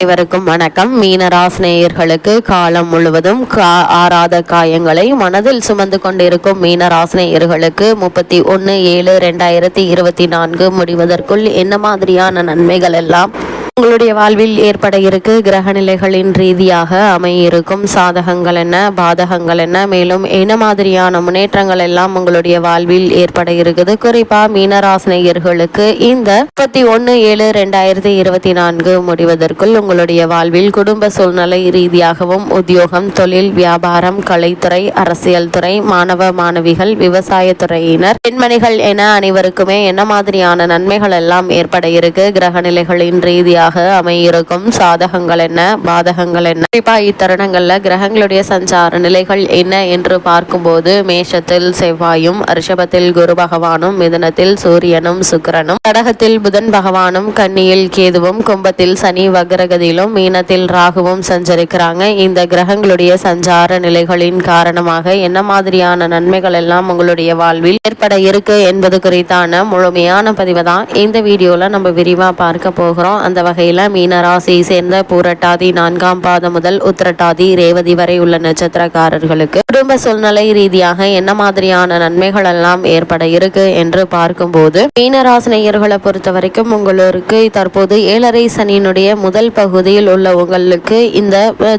அனைவருக்கும் வணக்கம். மீனராசினேயர்களுக்கு காலம் முழுவதும் கா- ஆறாத காயங்களை மனதில் சுமந்து கொண்டிருக்கும் மீனராசினேயர்களுக்கு முப்பத்தி ஒன்று ஏழு ரெண்டாயிரத்தி இருபத்தி நான்கு முடிவதற்குள் என்ன மாதிரியான நன்மைகள் எல்லாம் உங்களுடைய வாழ்வில் ஏற்பட இருக்கு கிரக நிலைகளின் ரீதியாக அமையிருக்கும் சாதகங்கள் என்ன பாதகங்கள் என்ன? மேலும் என்ன மாதிரியான முன்னேற்றங்கள் எல்லாம் உங்களுடைய வாழ்வில் ஏற்பட இருக்குது? குறிப்பா மீனராசினியர்களுக்கு இந்த முப்பத்தி ஒன்று ஏழு ரெண்டாயிரத்தி இருபத்தி நான்கு முடிவதற்குள் உங்களுடைய வாழ்வில் குடும்ப சூழ்நிலை ரீதியாகவும் உத்தியோகம் தொழில் வியாபாரம் கலைத்துறை அரசியல் துறை மாணவ மாணவிகள் விவசாயத்துறையினர் பெண்மணிகள் என அனைவருக்குமே என்ன மாதிரியான நன்மைகள் எல்லாம் ஏற்பட இருக்கு? கிரக நிலைகளின் ரீதியாக அமையிருக்கும். சாதகங்கள் என்ன? பாதகங்கள் என்ன? குறிப்பா இத்தருணங்கள்ல கிரகங்களுடைய சஞ்சார நிலைகள் என்ன என்று பார்க்கும்போது மேஷத்தில் செவ்வாயும் ரிஷபத்தில் குரு பகவானும் மிதனத்தில் சூரியனும் சுக்கிரனும் கடகத்தில் புதன் பகவானும் கன்னியில் கேதுவும் கும்பத்தில் சனி வக்ரகதியிலும் மீனத்தில் ராகுவும் சஞ்சரிக்கிறாங்க. இந்த கிரகங்களுடைய சஞ்சார நிலைகளின் காரணமாக என்ன மாதிரியான நன்மைகள் எல்லாம் உங்களுடைய வாழ்வில் ஏற்பட இருக்கு என்பது குறித்தான முழுமையான பதிவு தான் இந்த வீடியோல நம்ம விரிவா பார்க்க போகிறோம். அந்த வகையில் மீனராசியை சேர்ந்த பூரட்டாதி நான்காம் பாதம் முதல் உத்திரட்டாதி ரேவதி வரை உள்ள நட்சத்திரக்காரர்களுக்கு குடும்ப சூழ்நிலை ரீதியாக என்ன மாதிரியான நன்மைகள் எல்லாம் ஏற்பட இருக்கு என்று பார்க்கும்போது மீனராசினியர்களை பொறுத்த வரைக்கும் உங்களுக்கு தற்போது ஏழரை சனியினுடைய முதல் பகுதியில் உள்ள உங்களுக்கு இந்த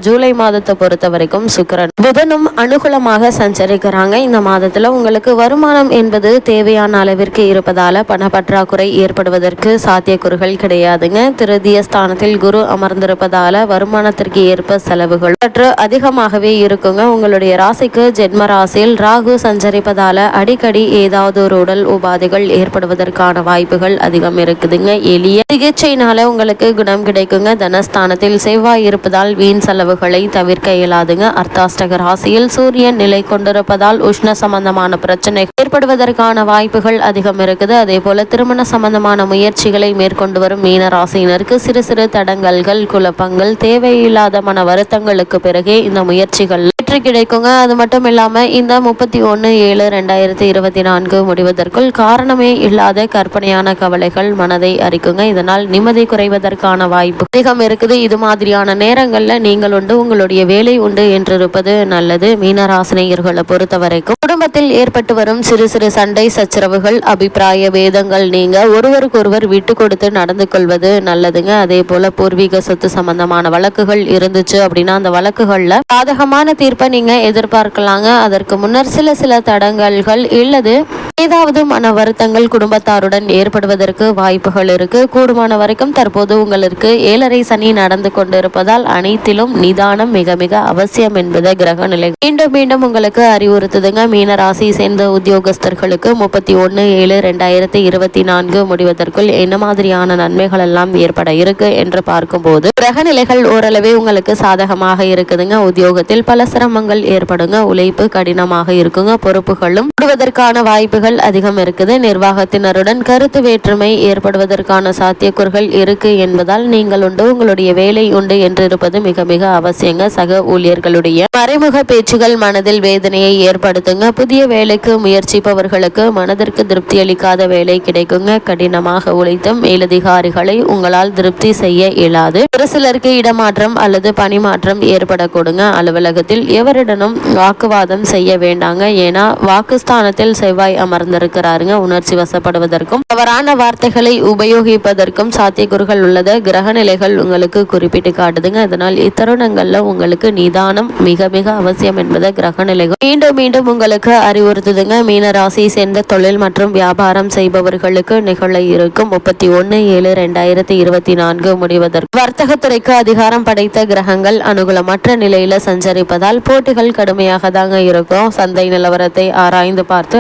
ஜூலை மாதத்தை பொறுத்த வரைக்கும் சுக்கிரன் புதனும் அனுகூலமாக சஞ்சரிக்கிறாங்க. இந்த மாதத்துல உங்களுக்கு வருமானம் என்பது தேவையான அளவிற்கு இருப்பதால பணப்பற்றாக்குறை ஏற்படுவதற்கு சாத்தியக்கூறுகள் கிடையாதுங்க. திருதிய ஸ்தானத்தில் குரு அமர்ந்திருப்பதால வருமானத்திற்கு ஏற்ப செலவுகள் சற்று அதிகமாகவே இருக்குங்க. உங்களுடைய ராசிக்கு ஜென்ம ராசியில் ராகு சஞ்சரிப்பதால அடிக்கடி ஏதாவது ஒரு உடல் உபாதைகள் ஏற்படுவதற்கான வாய்ப்புகள் அதிகம் இருக்குதுங்க. எளிய சிகிச்சையினால உங்களுக்கு குணம் கிடைக்குங்க. தனஸ்தானத்தில் செவ்வாய் இருப்பதால் வீண் செலவுகளை தவிர்க்க இயலாதுங்க. அர்த்தாஷ்டக ராசியில் சூரியன் நிலை கொண்டிருப்பதால் உஷ்ண சம்பந்தமான பிரச்சனை ஏற்படுவதற்கான வாய்ப்புகள் அதிகம் இருக்குது. அதே போல திருமண சம்பந்தமான முயற்சிகளை மேற்கொண்டு வரும் மீன ராசியினருக்கு சிறு சிறு தடங்கல்கள் குழப்பங்கள் தேவையில்லாத மன வருத்தங்களுக்கு பிறகே இந்த முயற்சிகள் வெற்றி கிடைக்குங்க. அது மட்டும் இல்லாம இந்த முப்பத்தி ஒன்று ஏழு ரெண்டாயிரத்தி இருபத்தி நான்கு முடிவதற்குள் காரணமே இல்லாத கற்பனையான கவலைகள் மனதை அரிக்குங்க. இதனால் நிம்மதி குறைவதற்கான வாய்ப்பு அதிகம் இருக்குது. இது மாதிரியான நேரங்கள்ல நீங்கள் உண்டு உங்களுடைய வேலை உண்டு என்றிருப்பது நல்லது. மீனராசினியர்களை பொறுத்த வரைக்கும் குடும்பத்தில் ஏற்பட்டு வரும் சிறு சிறு சண்டை சச்சரவுகள் அபிப்பிராய வேதங்கள் நீங்க ஒருவருக்கொருவர் விட்டு கொடுத்து நடந்து கொள்வது நல்லது. நல்லதுங்க அதே போல பூர்வீக சொத்து சம்பந்தமான வழக்குகள் இருந்துச்சு அப்படின்னா அந்த வழக்குகள்ல சாதகமான தீர்ப்பை நீங்க எதிர்பார்க்கலாங்க. அதற்கு முன்னர் சில சில தடங்கல்கள் இல்லது. ஏதாவது மன வருத்தங்கள் குடும்பத்தாருடன் ஏற்படுவதற்கு வாய்ப்புகள் இருக்கு. கூடுமான வரைக்கும் தற்போது உங்களுக்கு ஏழரை சனி நடந்து கொண்டிருப்பதால் அனைத்திலும் நிதானம் மிக மிக அவசியம் என்பதை கிரக நிலை. மீண்டும் மீண்டும் உங்களுக்கு அறிவுறுத்துதுங்க. மீன ராசி சேர்ந்த உத்தியோகஸ்தர்களுக்கு முப்பத்தி ஒன்று ஏழு ரெண்டாயிரத்தி இருபத்தி நான்கு முடிவதற்குள் என்ன மாதிரியான நன்மைகள் எல்லாம் ஏற்பட இருக்கு என்று பார்க்கும்போது கிரக நிலைகள் ஓரளவே உங்களுக்கு சாதகமாக இருக்குதுங்க. உத்தியோகத்தில் பல சிரமங்கள் ஏற்படுங்க. உழைப்பு கடினமாக இருக்குங்க. பொறுப்புகளும் கூடுவதற்கான வாய்ப்புகள் அதிகம் இருக்குது. நிர்வாகத்தினருடன் கருத்து வேற்றுமை ஏற்படுவதற்கான சாத்தியக்கூறுகள் இருக்கு என்பதால் நீங்கள் உண்டு. உங்களுடைய வேலை உண்டு என்று இருப்பது மிக மிக அவசியங்க. சக ஊழியர்களுடைய மறைமுக பேச்சுகள் மனதில் வேதனையை ஏற்படுத்துங்க. புதிய வேலைக்கு முயற்சிப்பவர்களுக்கு மனதிற்கு திருப்தி அளிக்காத வேலை கிடைக்குங்க. கடினமாக உழைத்தும் மேலதிகாரிகளை உங்களால் திருப்தி செய்ய இயலாது. ஒரு சிலருக்கு இடமாற்றம் அல்லது பணிமாற்றம் ஏற்படக்கூடுங்க. அலுவலகத்தில் எவரிடனும் வாக்குவாதம் செய்ய வேண்டாங்க. ஏன்னா வாக்குஸ்தானத்தில் செவ்வாய் அமர்ந்திருக்கிறாருங்க உணர்ச்சி வசப்படுவதற்கும் தவறான வார்த்தைகளை உபயோகிப்பதற்கும் சாத்தியக்கூறுகள் உள்ளது. கிரக நிலைகள் உங்களுக்கு குறிப்பிட்டு காட்டுதுங்க. அதனால் இத்தருணங்கள்ல உங்களுக்கு நிதானம் மிக மிக அவசியம் என்பதை கிரக நிலைகள் மீண்டும் மீண்டும் உங்களுக்கு அறிவுறுத்துதுங்க. மீன ராசியை சேர்ந்த தொழில் மற்றும் வியாபாரம் செய்பவர்களுக்கு நிகழ இருக்கும் முப்பத்தி ஒன்னு ஏழு ரெண்டாயிரத்தி இருபத்தி நான்கு முடிவதற்கு. வர்த்தகத்துறைக்கு அதிகாரம் படைத்த கிரகங்கள் அனுகூலமற்ற நிலையில சஞ்சரிப்பதால் போட்டிகள் கடுமையாக தாங்க இருக்கும். சந்தை நிலவரத்தை ஆராய்ந்து பார்த்து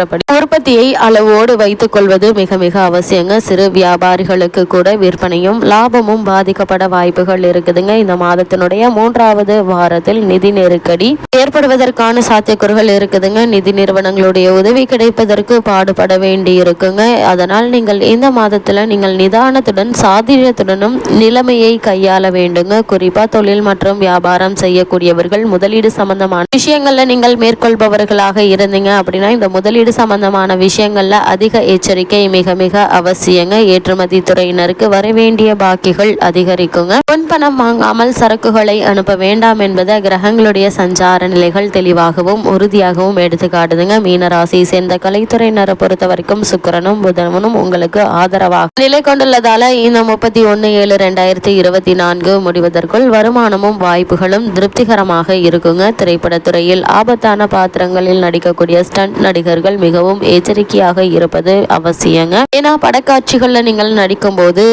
அதற்கேற்றபடி உற்பத்தியை அளவோடு வைத்துக் கொள்வது மிக மிக அவசியங்க. சிறு வியாபாரிகளுக்கு கூட விற்பனையும் லாபமும் பாதிக்கப்பட வாய்ப்புகள் இருக்குதுங்க. இந்த மாதத்தினுடைய மூன்றாவது வாரத்தில் நிதி நெருக்கடி ஏற்படுவதற்கான சாத்தியக்கூறுகள் இருக்குதுங்க. நிதி நிறுவனங்களுடைய உதவி கிடைப்பதற்கு பாடுபட வேண்டி இருக்குங்க. அதனால் நீங்கள் இந்த மாதத்துல நீங்கள் நிதானத்துடன் சாதிரியத்துடனும் நிலைமையை கையாள வேண்டுங்க. குறிப்பா தொழில் மற்றும் வியாபாரம் செய்யக்கூடியவர்கள் முதலீடு சம்பந்தமான விஷயங்கள்ல நீங்கள் மேற்கொள்பவர்களாக இருந்தீங்க அப்படின்னா இந்த முதலீடு முதலீடு சம்பந்தமான விஷயங்களில் அதிக எச்சரிக்கை மிக மிக அவசியங்க. ஏற்றுமதி துறையினருக்கு வரவேண்டிய பாக்கிகள் அதிகரிக்குங்க. முன்பணம் வாங்காமல் சரக்குகளை அனுப்ப வேண்டாம் என்பதை கிரகங்களுடைய சஞ்சார நிலைகள் தெளிவாகவும் உறுதியாகவும் எடுத்து காட்டுதுங்க மீனராசியை சேர்ந்த கலைத்துறையினரை பொறுத்த வரைக்கும் சுக்கரனும் புதனும் உங்களுக்கு ஆதரவாக நிலை கொண்டுள்ளதால இந்த முப்பத்தி ஒன்று ஏழு ரெண்டாயிரத்தி இருபத்தி நான்கு முடிவதற்குள் வருமானமும் வாய்ப்புகளும் திருப்திகரமாக இருக்குங்க. திரைப்படத்துறையில் ஆபத்தான பாத்திரங்களில் நடிக்கக்கூடிய ஸ்டண்ட் நடிகர்கள் மிகவும் எச்சரிக்கையாக இருப்பது அவசியங்க. ஏன்னா படக்காட்சிகளில் நீங்கள் நடிக்கும்போது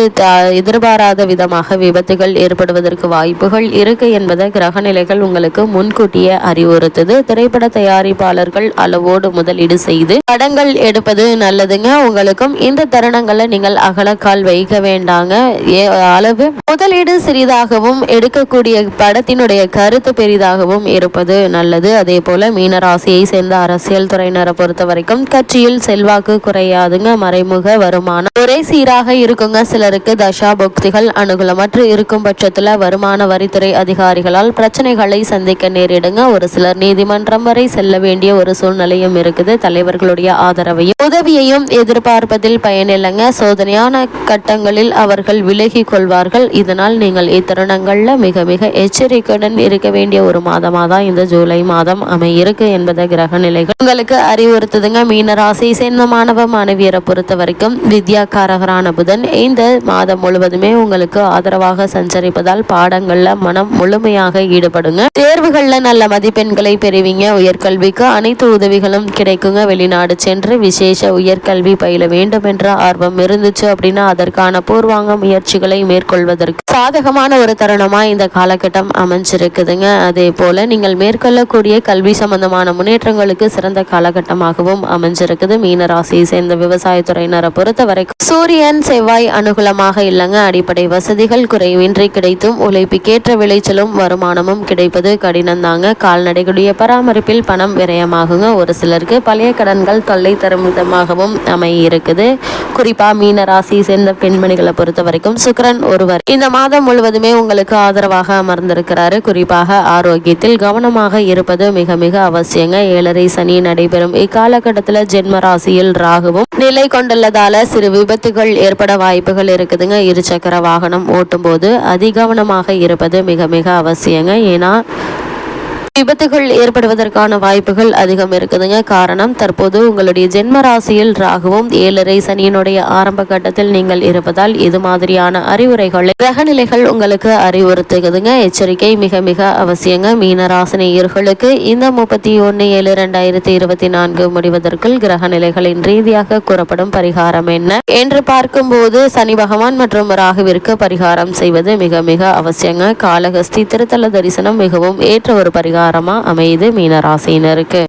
எதிர்பாராத விதமாக விபத்துகள் ஏற்படுவதற்கு வாய்ப்புகள் இருக்கு என்பதை கிரகநிலைகள் உங்களுக்கு முன்கூட்டியே அறிவுறுத்துது. திரைப்பட தயாரிப்பாளர்கள் அளவோடு முதலீடு செய்து படங்கள் எடுப்பது நல்லதுங்க. உங்களுக்கும் இந்த தருணங்களை நீங்கள் அகலக்கால் வைக்க வேண்டாங்க. ஏ- அளவு முதலீடு சிறிதாகவும் எடுக்கக்கூடிய படத்தினுடைய கருத்து பெரிதாகவும் இருப்பது நல்லது. அதே போல மீனராசியை சேர்ந்த அரசியல் துறையினரை பொறுத்தவரை வரைக்கும் கட்சியில் செல்வாக்கு குறையாதுங்க மறைமுக வருமானம். ஒரே சீராக இருக்குங்க சிலருக்கு தசா புக்திகள் அனுகூலமற்று இருக்கும் பட்சத்தில் வருமான வரித்துறை அதிகாரிகளால் பிரச்சனைகளை சந்திக்க நேரிடுங்க. ஒரு சிலர் நீதிமன்றம் வரை செல்ல வேண்டிய ஒரு சூழ்நிலையும் இருக்குது. தலைவர்களுடைய ஆதரவையும் உதவியையும் எதிர்பார்ப்பதில் பயனில்லைங்க சோதனையான கட்டங்களில் அவர்கள் விலகி கொள்வார்கள். இதனால் நீங்கள் இத்தருணங்கள்ல மிக மிக எச்சரிக்கையுடன் இருக்க வேண்டிய ஒரு மாதமாக தான் இந்த ஜூலை மாதம் அமையிருக்கு என்பதை கிரக நிலைகள். உங்களுக்கு அறிவுறுத்துது மீன ராசியை சேர்ந்த மாணவ மாணவியரை பொறுத்த வரைக்கும் வித்யாக்காரகரான புதன் இந்த மாதம் முழுவதுமே உங்களுக்கு ஆதரவாக சஞ்சரிப்பதால் பாடங்கள்ல மனம் முழுமையாக ஈடுபடுங்க. தேர்வுகள்ல நல்ல மதிப்பெண்களை பெறுவீங்க. உயர்கல்விக்கு அனைத்து உதவிகளும் கிடைக்குங்க. வெளிநாடு சென்று விசேஷ உயர்கல்வி பயில வேண்டும் என்ற ஆர்வம் இருந்துச்சு அப்படின்னா அதற்கான பூர்வாங்க முயற்சிகளை மேற்கொள்வதற்கு சாதகமான ஒரு தருணமா இந்த காலகட்டம் அமைஞ்சிருக்குதுங்க. அதே போல நீங்கள் மேற்கொள்ளக்கூடிய கல்வி சம்பந்தமான முன்னேற்றங்களுக்கு சிறந்த காலகட்டமாகவும் அமைஞ்சிருக்குது. மீன ராசியை சேர்ந்த விவசாயத்துறையினரை பொறுத்த வரைக்கும் சூரியன் செவ்வாய் அனுகூலமாக இல்லைங்க. அடிப்படை வசதிகள் குறைவின்றி கிடைத்தும் உழைப்புக்கேற்ற விளைச்சலும் வருமானமும் கிடைப்பது கடினம் தாங்க கால்நடைகளுடைய பராமரிப்பில் பணம் விரயமாகுங்க. ஒரு சிலருக்கு பழைய கடன்கள் தொல்லை தரும் விதமாகவும் அமையிருக்குது. குறிப்பா மீன ராசியை சேர்ந்த பெண்மணிகளை பொறுத்த வரைக்கும் சுக்கரன் ஒருவர் இந்த மாதம் முழுவதுமே உங்களுக்கு ஆதரவாக அமர்ந்திருக்கிறாரு. குறிப்பாக ஆரோக்கியத்தில் கவனமாக இருப்பது மிக மிக அவசியங்க. ஏழரை சனி நடைபெறும் இக்காலகட்டத்தில் ஜென்ம ராசியில் ராகுவும் நிலை கொண்டுள்ளதால சிறு விபத்துகள் ஏற்பட வாய்ப்புகள் இருக்குதுங்க. இருசக்கர வாகனம் ஓட்டும் போது அதிகவனமாக இருப்பது மிக மிக அவசியங்க. ஏன்னா விபத்துகள் ஏற்படுவதற்கான வாய்ப்புகள் அதிகம் இருக்குதுங்க. காரணம் தற்போது உங்களுடைய ஜென்ம ராசியில் ராகுவும் ஏழரை சனியினுடைய ஆரம்ப கட்டத்தில் நீங்கள் இருப்பதால் இது மாதிரியான அறிவுரைகளை கிரகநிலைகள் உங்களுக்கு அறிவுறுத்துகுதுங்க. எச்சரிக்கை மிக மிக அவசியங்க. மீன ராசினியர்களுக்கு இந்த முப்பத்தி ஒன்று ஏழு ரெண்டாயிரத்தி இருபத்தி நான்கு முடிவதற்குள் கிரகநிலைகளின் ரீதியாக கூறப்படும் பரிகாரம் என்ன என்று பார்க்கும்போது சனி பகவான் மற்றும் ராகுவிற்கு பரிகாரம் செய்வது மிக மிக அவசியங்க. காலகஸ்தி திருத்தல தரிசனம் மிகவும் ஏற்ற ஒரு பரிகாரம். அமையுது மீனராசினருக்கு